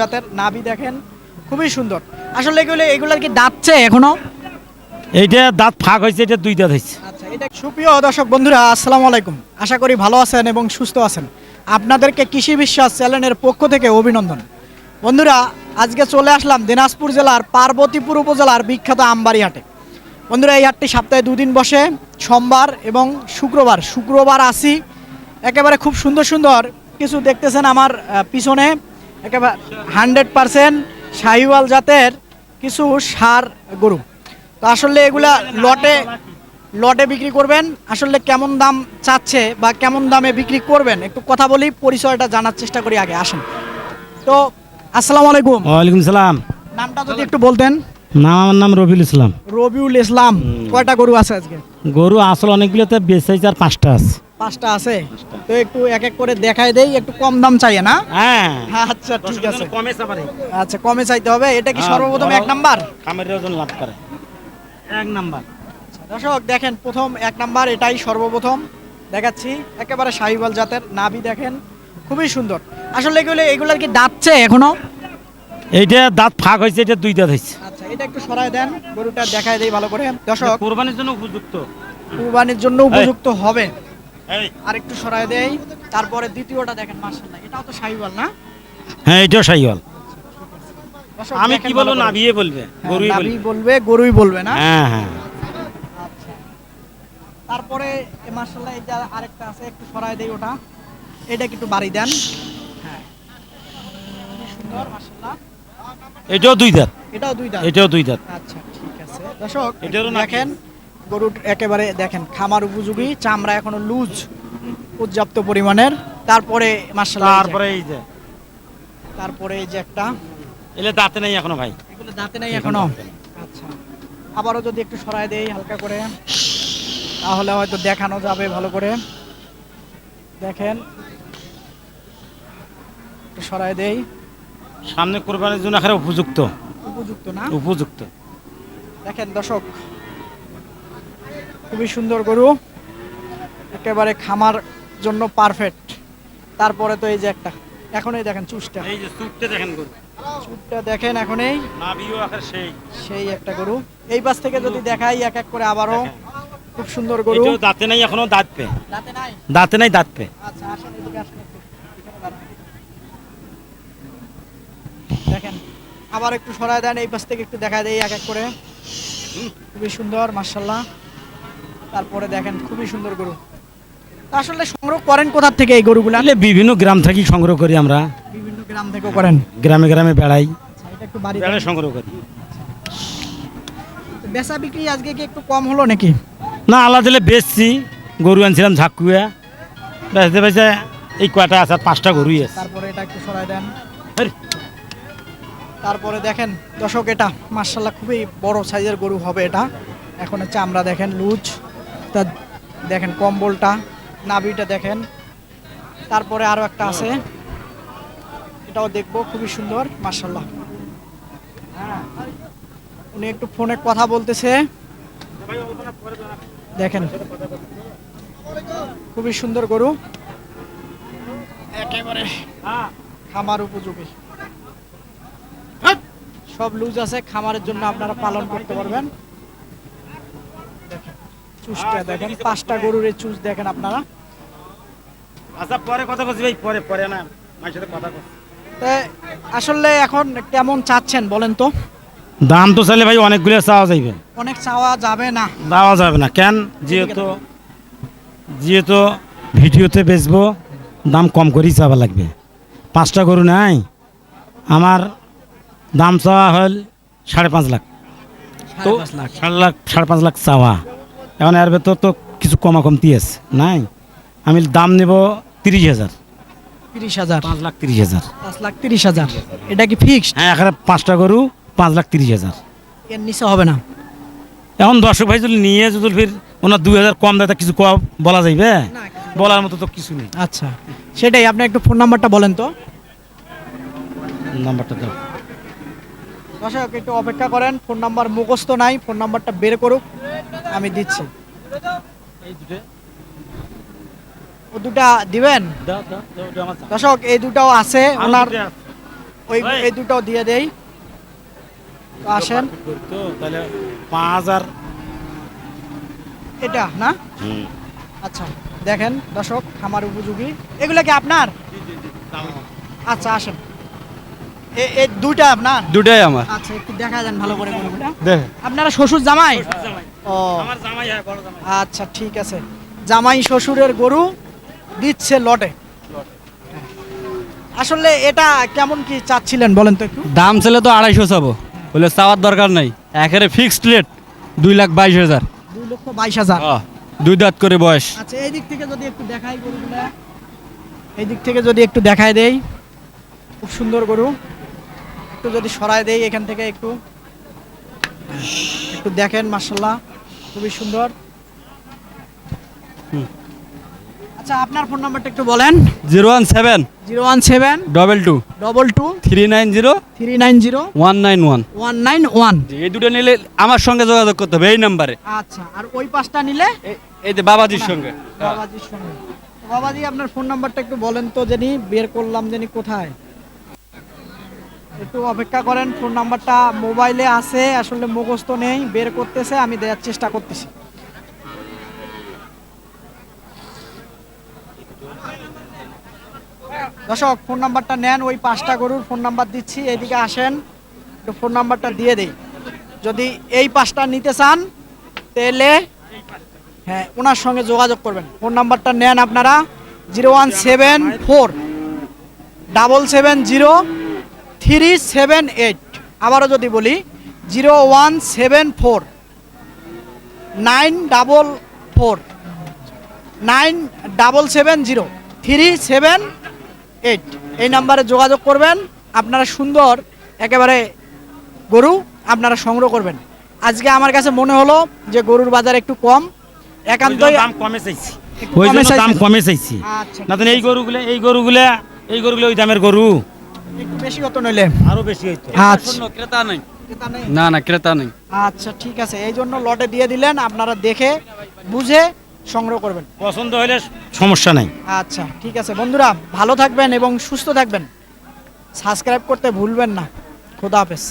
জাতের নাভি দেখেন খুবই সুন্দর। আসলে এগুলো এগুলোর কি দাঁতছে এখনও? এইটা দাঁত ফাঁক হয়েছে এটা দুই দাঁত হয়েছে। আচ্ছা এটা সুপ্রিয় দর্শক বন্ধুরা আসসালামু আলাইকুম। আশা করি ভালো আছেন এবং সুস্থ আছেন। আপনাদেরকে কৃষি বিশ্বাস চ্যানেলের পক্ষ থেকে অভিনন্দন। বন্ধুরা আজকে চলে আসলাম দিনাজপুর জেলার পার্বতীপুর উপজেলার বিখ্যাত আমবাড়ি হাটে বন্ধুরা এই হাটটি সপ্তাহে দুদিন বসে সোমবার এবং শুক্রবার। শুক্রবার আসি একেবারে খুব সুন্দর সুন্দর। কিছু দেখতেছেন আমার পিছনে। একেবারে হান্ড্রেড পারসেন্ট শাহিওয়াল জাতের কিছু সার গরু। তো আসলে এগুলা লটে লটে বিক্রি করবেন। আসলে কেমন দাম চাচ্ছে বা কেমন দামে বিক্রি করবেন একটু কথা বলি পরিচয়টা জানার চেষ্টা করি আগে আসেন। তো আসসালামু আলাইকুম। ওয়ালাইকুম সালাম। নামটা যদি একটু বলতেন। নাম আমার নাম রবিউল ইসলাম। রবিউল ইসলাম কয়টা গরু আছে আজকে? গরু আসল অনেকগুলো তো বেচাইছে আর পাঁচটা আছে। পাঁচটা আছে? তো একটু এক এক করে দেখাই দেই একটু কম দাম চাইয়ে না? হ্যাঁ। আচ্ছা ঠিক আছে। কমে চাপারে। আচ্ছা কমে চাইতে হবে। এটা কি হ্যাঁ, সর্বপ্রথম এক নাম্বার? খামের ওজন লাভ করে। এক নাম্বার। দর্শক দেখেন প্রথম এক নাম্বার এটাই সর্বপ্রথম। দেখাচ্ছি একেবারে শাহিওয়াল জাতের নাভি দেখেন। খুবই সুন্দর। আসলে এগুলো এগুলোর কি দাঁতছে এখনও? এইটা দাঁত ফাঁক হয়েছে এটা দুই দাঁত হয়েছে। আচ্ছা এটা একটু সরায় দেন গরুটা দেখায় দেই ভালো করে। দর্শক কোরবানির জন্য উপযুক্ত। কুরবানির জন্য উপযুক্ত হবে। আর একটু সরায় দেই তারপরে দ্বিতীয়টা দেখেন মার্শাল্লাহ এটাও তো শাহিওয়াল না? হ্যাঁ এটাও দর্শক আমি কি বলব। নাভিয়ে বলবে হ্যাঁ, গরুই বলবে। বলবে গরুই বলবে না? হ্যাঁ হ্যাঁ। আচ্ছা। তারপরে এ মার্শাল্লাহ এই যে আরেকটা আছে একটু সরায় দেই ওটা। এটা একটু বাড়ি দেন? হ্যাঁ। সুন্দর মার্শাল্লাহ এটাও দুই দাঁত। এটাও দুই দাঁত? এটাও দুই দাঁত। আচ্ছা ঠিক আছে। দর্শক এটারও দেখেন গরু একেবারে দেখেন খামার উপযোগী চামড়া এখনও লুজ পর্যাপ্ত পরিমাণের। তারপরে মার্শাল্লাহ তারপরে এই যে। তারপরে এই যে একটা। এলে দাঁতে নেই এখনও ভাই। এগুলো দাঁতে নেই এখনও? আচ্ছা। আবারও যদি একটু সরায় দেই হালকা করে। তাহলে হয়তো দেখানো যাবে ভালো করে। দেখেন। একটু সরায় দেই। সামনে কোরবানির জন্য এখানে উপযুক্ত। উপযুক্ত না? উপযুক্ত। দেখেন দর্শক খুবই সুন্দর গরু একেবারে খামার জন্য পারফেক্ট তারপরে তো এই যে একটা এখনই দেখেন চুষটা। এই যে সুটটা দেখেন গরু। চুটটা দেখেন এখনই। নাভিও আকার সেই। সেই একটা গরু। এই পাশ থেকে যদি দেখাই এক এক করে আবারও খুব সুন্দর গরু। দাঁতে নাই এখনও দাঁত পে দাঁতে নাই? দাঁতে নাই দাঁত পে আচ্ছা আসেন এদিকে আসেন একটু এখানে দাঁড়ান। দেখেন আবার একটু সরায় দেন এই পাশ থেকে একটু দেখা দেয় এক এক করে। খুবই সুন্দর মার্শাল্লাহ তারপরে দেখেন খুবই সুন্দর গরু। আসলে সংগ্রহ করেন কোথা থেকে এই গরুগুলো? আসলে বিভিন্ন গ্রাম থেকে সংগ্রহ করি আমরা। বিভিন্ন গ্রাম থেকেও করেন? গ্রামে গ্রামে বেড়াই। আচ্ছা, এটা একটু বাড়ি সংগ্রহ করি। বেচা বিক্রি আজকে কি একটু কম হলো নাকি? না আল্লাহ দিলে বেচছি। গরু আনছিলাম ঝাকুয়া। বেচতে বেচে এই কয়টা আছে পাঁচটা গরুই আছে। তারপরে এটা একটু সরাই দেন। তারপরে দেখেন দর্শক এটা মার্শাল্লাহ খুবই বড় সাইজের গরু হবে এটা। এখন হচ্ছে আমরা দেখেন লুজ তা দেখেন কম্বলটা নাভিটা দেখেন। তারপরে আরও একটা আছে এটাও দেখব খুবই সুন্দর মার্শাল্লাহ উনি একটু ফোনে কথা বলতেছে। দেখেন খুবই সুন্দর গরু। একেবারে। খামার উপযোগী। সব লুজ আছে খামারের জন্য আপনারা পালন করতে পারবেন। দেখেন, চুজটা দেখেন পাঁচটা গরুর এই চুজ দেখেন আপনারা। আচ্ছা পরে কথা বলছি ভাই পরে পরে না মায়ের সাথে কথা আসলে এখন কেমন চাচ্ছেন বলেন তো? দাম তো চাইলে ভাই অনেকগুলো চাওয়া যাইবে। অনেক চাওয়া যাবে না। দেওয়া যাবে না কেন? যেহেতু যেহেতু ভিডিওতে বেচবো দাম কম করেই চাওয়া লাগবে। পাঁচটা গরু নাই আমার দাম চাওয়া হল সাড়ে পাঁচ লাখ। তো সাড়ে লাখ সাড়ে পাঁচ লাখ চাওয়া। এখন এর ভেতর তো কিছু কমা কমতি আছে নাই? আমি দাম নেব তিরিশ হাজার। তিরিশ হাজার। পাঁচ লাখ তিরিশ হাজার। পাঁচ লাখ তিরিশ হাজার। এটা কি ফিক্সড হ্যাঁ এখানে পাঁচটা গরু পাঁচ লাখ তিরিশ হাজার। এর নিচে হবে না। এখন দর্শক ভাই যদি নিয়ে যদি ফির ওনার দুই হাজার কম দেয় কিছু ক- বলা যাইবে? বলার মতো তো কিছু নেই। আচ্ছা। সেটাই আপনি একটু ফোন নাম্বারটা বলেন তো। নাম্বারটা দাও। দর্শক একটু অপেক্ষা করেন ফোন নাম্বার মুখস্থ নাই ফোন নাম্বারটা বের করুক আমি দিচ্ছি। ও দুটা দিবেন? দর্শক এই দুটাও আছে ওনার ওই এই দুটো দিয়ে দেই। আসেন। তাহলে পাঁচ হাজার। এটা না? আচ্ছা দেখেন দর্শক খামার উপযোগী। এগুলো কি আপনার? আচ্ছা আসেন। এই দুইটা আপনার? দুটাই আমার। আচ্ছা একটু দেখা যান ভালো করে গরুগুলা দেখ। আপনারা শ্বশুর জামাই? ও। আমার জামাই বড় জামাই। আচ্ছা ঠিক আছে। জামাই শ্বশুরের গরু দিচ্ছে লটে। আসলে এটা কেমন কি চাচ্ছিলেন বলেন তো একটু? দাম ছিল তো আড়াইশো চাবো। বলে চাওয়ার দরকার নাই। একেবারে ফিক্সড রেট দুই লাখ বাইশ হাজার। দুই লক্ষ বাইশ হাজার? দুই দাঁত করে বয়স। আচ্ছা এই দিক থেকে যদি একটু দেখাই গরুগুলা। এই দিক থেকে যদি একটু দেখায় দেই। খুব সুন্দর গরু। একটু যদি সরায় দেই এখান থেকে একটু। একটু দেখেন মার্শাল্লাহ খুবই সুন্দর। আচ্ছা আপনার ফোন নাম্বারটা একটু বলেন। Zero one seven zero one seven double two double two three nine zero three nine zero one nine one one nine one এই দুটো নিলে আমার সঙ্গে যোগাযোগ করতে হবে এই নাম্বারে। আচ্ছা আর ওই পাঁচটা নিলে? এই যে বাবাজির সঙ্গে। বাবাজির সঙ্গে। বাবাজি আপনার ফোন নাম্বারটা একটু বলেন তো জানি বের করলাম জানি কোথায়? একটু অপেক্ষা করেন, ফোন নাম্বারটা মোবাইলে আছে, আসলে মুখস্থ নেই, বের করতেছে, আমি দেওয়ার চেষ্টা করতেছি। দর্শক, ফোন নাম্বারটা নেন, ওই পাঁচটা গরুর ফোন নাম্বার দিচ্ছি, এদিকে আসেন, একটু ফোন নাম্বারটা দিয়ে দেই। যদি এই পাঁচটা নিতে চান, তাহলে হ্যাঁ ওনার সঙ্গে যোগাযোগ করবেন। ফোন নাম্বারটা নেন আপনারা, zero one seven four, double seven zero three seven eight আবারও যদি বলি zero one seven four nine double four nine double seven zero three seven eight এই নাম্বারে যোগাযোগ করবেন আপনারা সুন্দর একেবারে গরু আপনারা সংগ্রহ করবেন। আজকে আমার কাছে মনে হলো যে গরুর বাজার একটু কম একান্তই দাম কমে চাইছি। ওই জন্য দাম কমে চাইছি। আচ্ছা না এই গরুগুলো এই গরুগুলো এই গরুগুলো ওই দামের গরু। একটু বেশি হতো নইলে? আরও বেশি হইতো। আচ্ছা। ক্রেতা নাই। না না ক্রেতা নেই। আচ্ছা ঠিক আছে। এই জন্য লটে দিয়ে দিলেন আপনারা দেখে বুঝে সংগ্রহ করবেন। পছন্দ হলে সমস্যা নাই। আচ্ছা ঠিক আছে। বন্ধুরা ভালো থাকবেন এবং সুস্থ থাকবেন। সাবস্ক্রাইব করতে ভুলবেন না। খোদা হাফেজ।